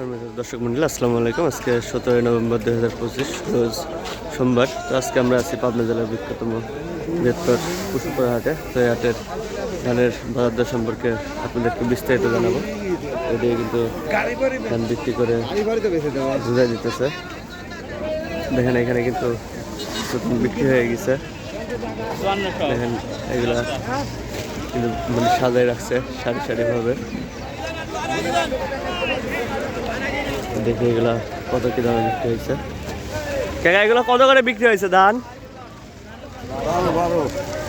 সম্মানিত দর্শক মন্ডলী, আসসালামু আলাইকুম। আজকে সতেরোই নভেম্বর দুই হাজার পঁচিশ, রোজ সোমবার। তো আজকে আমরা আছি পাবনা জেলার বিখ্যাতম বৃহত্তর পুষ্পর হাটে তো এই হাটের ধানের বাজার দর সম্পর্কে আপনাদেরকে বিস্তারিত জানাব। এটি কিন্তু ধান বিক্রি করে বুঝাই দিতেছে দেখেন, এখানে কিন্তু বিক্রি হয়ে গেছে। দেখেন, এগুলা কিন্তু মানে সাজাই রাখছে সারি সারি ভাবে দেখি এগুলা কত কি দামে বিক্রি হয়েছে। কাকা এগুলো কত করে বিক্রি হয়েছে ধান?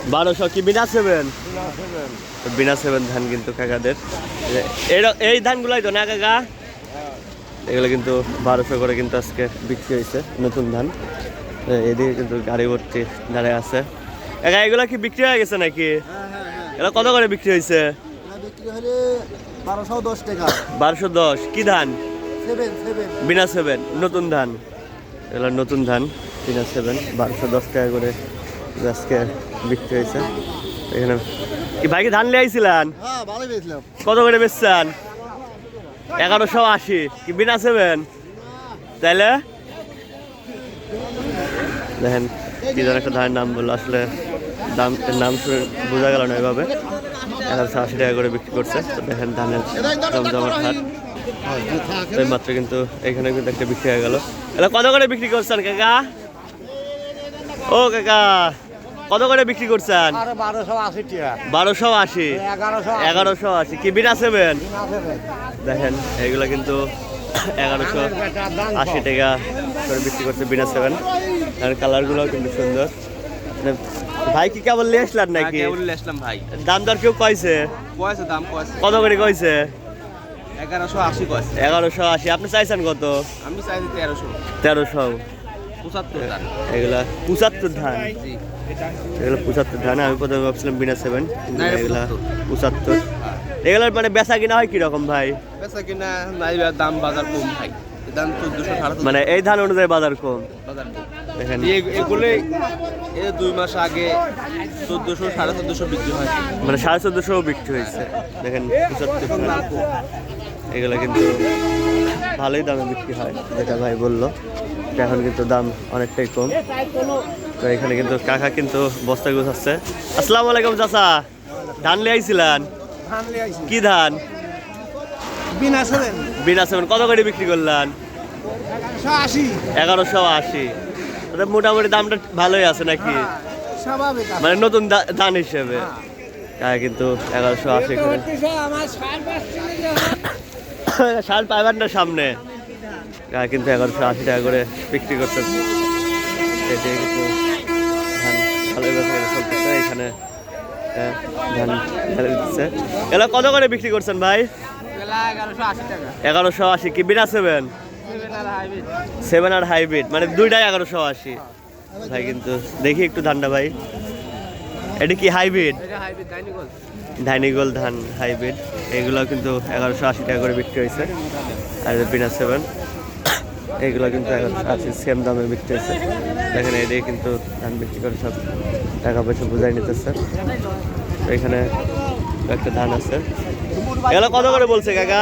বারোশো কি বিনা সেভেন বিনা সেভেন ধান কিন্তু কাকাদের। এই- এই ধানগুলাই তো না কাকা? এগুলো কিন্তু বারোশো করে কিন্তু আজকে বিক্রি হয়েছে নতুন ধান। এদিকে কিন্তু গাড়ি ভর্তি দাঁড়ায় আছে। কাকা এগুলো কি বিক্রি হয়ে গেছে নাকি? এগুলো কত করে বিক্রি হয়েছে? বিক্রি হলে বারোশো দশ টাকা। বারোশো দশ কি ধান? বিনা সেভেন নতুন ধান। এগুলো নতুন ধান বিনা সেভেন বারোশো দশ টাকা করে আজকে বিক্রি হয়েছে। এখানে কি ভাইকে ধান নিয়ে আইছিলেন? হ্যাঁ কত করে বেচছেন? এগারোশো আশি কি বিনা সেভেন? তাইলে? দেখেন কি যেন একটা ধানের নাম বলল আসলে দাম নাম শুনে বোঝা গেল না এভাবে। এগারোশো আশি টাকা করে বিক্রি করছে। তো দেখেন ধানের জমজমাট হাট। এই মাত্র কিন্তু এখানে কিন্তু একটা বিক্রি হয়ে গেল। এটা কত করে বিক্রি করছেন কাকা? ও কাকা কত করে বিক্রি করছেন? বারোশো আশি এগারোশো আশি। কি বিনা সেভেন? দেখেন এইগুলো কিন্তু এগারোশো আশি টাকা করে বিক্রি করছে বিনা সেভেন। আর কালারগুলোও কিন্তু সুন্দর। ভাই কি কেবল নিয়ে আসলেন নাকি? কেবল আসলাম ভাই। দাম দর কেউ কইছে? কয়েছে দাম কয়েছে কত করে কইছে? এগারোশো আশি কয়েছে এগারোশো আশি। আপনি চাইছেন কত? আমি চাইছি তেরোশো। তেরোশো। পঁচাত্তর দাম এগুলা পঁচাত্তর ধান? জি। এগুলো পঁচাত্তর ধান। আমি প্রথমে ভাবছিলাম বিনা সেভেন এগুলা 75 পঁচাত্তর। এগুলোর মানে বেচা কিনা হয় কীরকম ভাই? বেচা কিনা নাই দাম বাজার কম ভাই। দাম চোদ্দশো মানে এই ধান অনুযায়ী বাজার কম? বাজার কম। দেখেন এগুলো দুই মাস আগে চোদ্দশো সাড়ে চোদ্দশো বিক্রি হয়। মানে সাড়ে চোদ্দশো বিক্রি হয়েছে। দেখেন এগুলো কিন্তু ভালোই দামে বিক্রি হয় যেটা ভাই বলল। এখন কিন্তু দাম অনেকটাই কম। তো এখানে কিন্তু কাকা কিন্তু বস্তা গুছাচ্ছে। আসসালামু আলাইকুম চাচা। ধান লিয়ে আইছিলেন? কি ধান? বিনা সেভেন। বিনা সেভেন। কত করে বিক্রি করলেন? এগারোশো আশি। ওটা মোটামুটি দামটা ভালোই আছে নাকি? স্বাভাবিক মানে নতুন ধান হিসেবে। হ্যাঁ। কিন্তু এগারোশো আশি সার পাইবার না সামনে। হ্যাঁ, কিন্তু এগারোশো আশি টাকা করে বিক্রি চলতেছে এখানে হ্যাঁ, ধান ঢেলে দিচ্ছে এগুলো কত করে বিক্রি করছেন ভাই? এগারোশো আশি টাকা। এগারোশো আশি কি বিনা সেভেন সেভেন আর হাইব্রিড মানে দুইটাই এগারোশো আশি। ভাই কিন্তু দেখি একটু ধানটা ভাই। এটা কি হাইব্রিড ধানিগোল ধান হাইব্রিড এগুলো কিন্তু এগারোশো আশি টাকা করে বিক্রি হয়েছে। আর বিনা সেভেন এগুলো কিন্তু এগারোশো আশি সেম দামে বিক্রি হয়েছে। দেখেন এটাই কিন্তু ধান বিক্রি করে সব। টাকা পয়সা বুঝাই নিতেছে। তো এখানে একটা ধান আছে। এগুলো কত করে বলছে কাকা?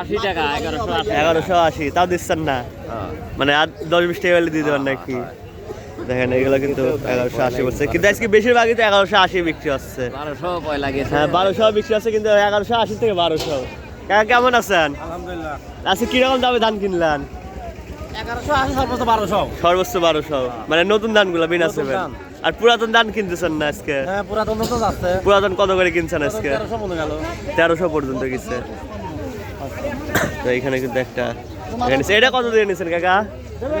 আশি টাকা এগারোশো আশি। তাও দিচ্ছেন না? মানে আর দশ বিশ টাকা হলে দিয়ে দেবেন নাকি? দেখেন এগুলো কিন্তু এগারোশো আশি বলছে। কিন্তু আজকে বেশিরভাগই তো এগারোশো আশি বিক্রি হচ্ছে। বারোশো কয় লাগে হ্যাঁ বারোশো বিক্রি আছে কিন্তু এগারোশো আশি থেকে বারোশো। কাকা কেমন আছেন? আলহামদুলিল্লাহ। আজকে কীরকম দামে ধান কিনলেন? এগারোশো আশি সর্বোচ্চ বারোশো। সর্বোচ্চ বারোশো। মানে নতুন ধানগুলো বিনা সেভেন। আর পুরাতন ধান কিনতেছেন না আজকে? হ্যাঁ পুরাতন তো যাচ্ছে। পুরাতন কত করে কিনছেন আজকে? তেরোশো পর্যন্ত কিনছে তো এখানে কিন্তু একটা এটা কত দিয়ে নিয়েছেন কাকা?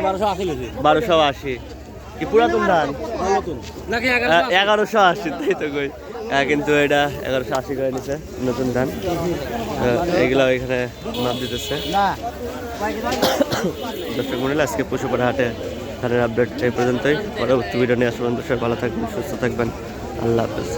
বারোশো আশি বারোশো আশি। কি পুরাতন ধান? এগারোশো আশি? তাই তো কই। কিন্তু এটা এগারোশো আশি করে নিছে নতুন ধান। এগুলো এখানে মাপ দিতেছে। দর্শক মনে আজকে পশুপাড়া হাটে আপডেট এই পর্যন্তই। পরবর্তী ভিডিও নিয়ে আসবেন দর্শক ভালো থাকবেন সুস্থ থাকবেন। আল্লাহ হাফেজ।